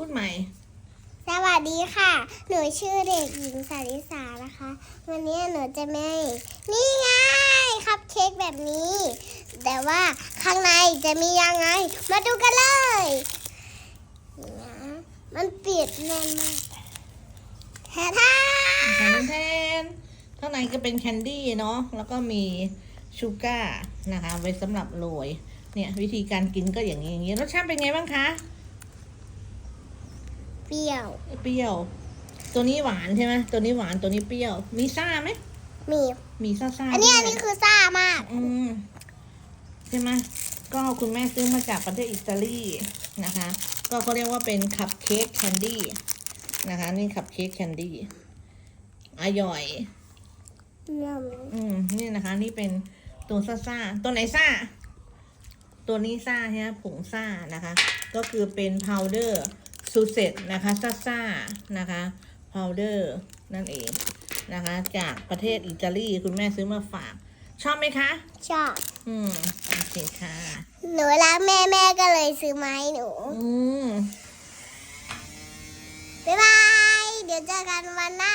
พูดใหม่ สวัสดีค่ะ หนูชื่อเด็กหญิงสาริสานะคะ วันนี้หนูจะไม่นี่ไงคัพเค้กแบบนี้ แต่ว่าข้างในจะมียังไง มาดูกันเลยนี่นะมันปิดแน่นมากแท้ท่าแทนแทนข้างในก็เป็นแคนดี้เนาะ แล้วก็มีชูการ์นะคะ ไว้สำหรับโรย เนี่ย วิธีการกินก็อย่างนี้อย่างนี้ รสชาติเป็นไงบ้างคะ เปรี้ยว เปรี้ยว ตัวนี้หวานใช่ไหมตัวนี้หวานตัวนี้เปรี้ยว มีซ่าไหมมี มีซ่าซ่าอันนี้ด้วยอันนี้คือซ่ามาก อืมใช่ไหมก็คุณแม่ซื้อมาจากประเทศอิตาลีนะคะ ก็เขาเรียกว่าเป็นคัพเค้กแคนดี้นะคะ นี่คัพเค้กแคนดี้อร่อยอืมนี่นะคะ นี่เป็นตัวซ่าซ่าๆตัวไหนซ่า ตัวนี้ซ่าใช่ไหมผงซ่านะคะ ก็คือเป็นพาวเดอร์ ซูเซตนะคะซาซ่านะคะพาวเดอร์นั่นเองนะคะ จากประเทศอิตาลีคุณแม่ซื้อมาฝาก ชอบไหมคะ ชอบ อืมโอเคค่ะ หนูรักแม่แม่ก็เลยซื้อมาให้หนู อืมบ๊ายบาย เดี๋ยวเจอกันวันหน้า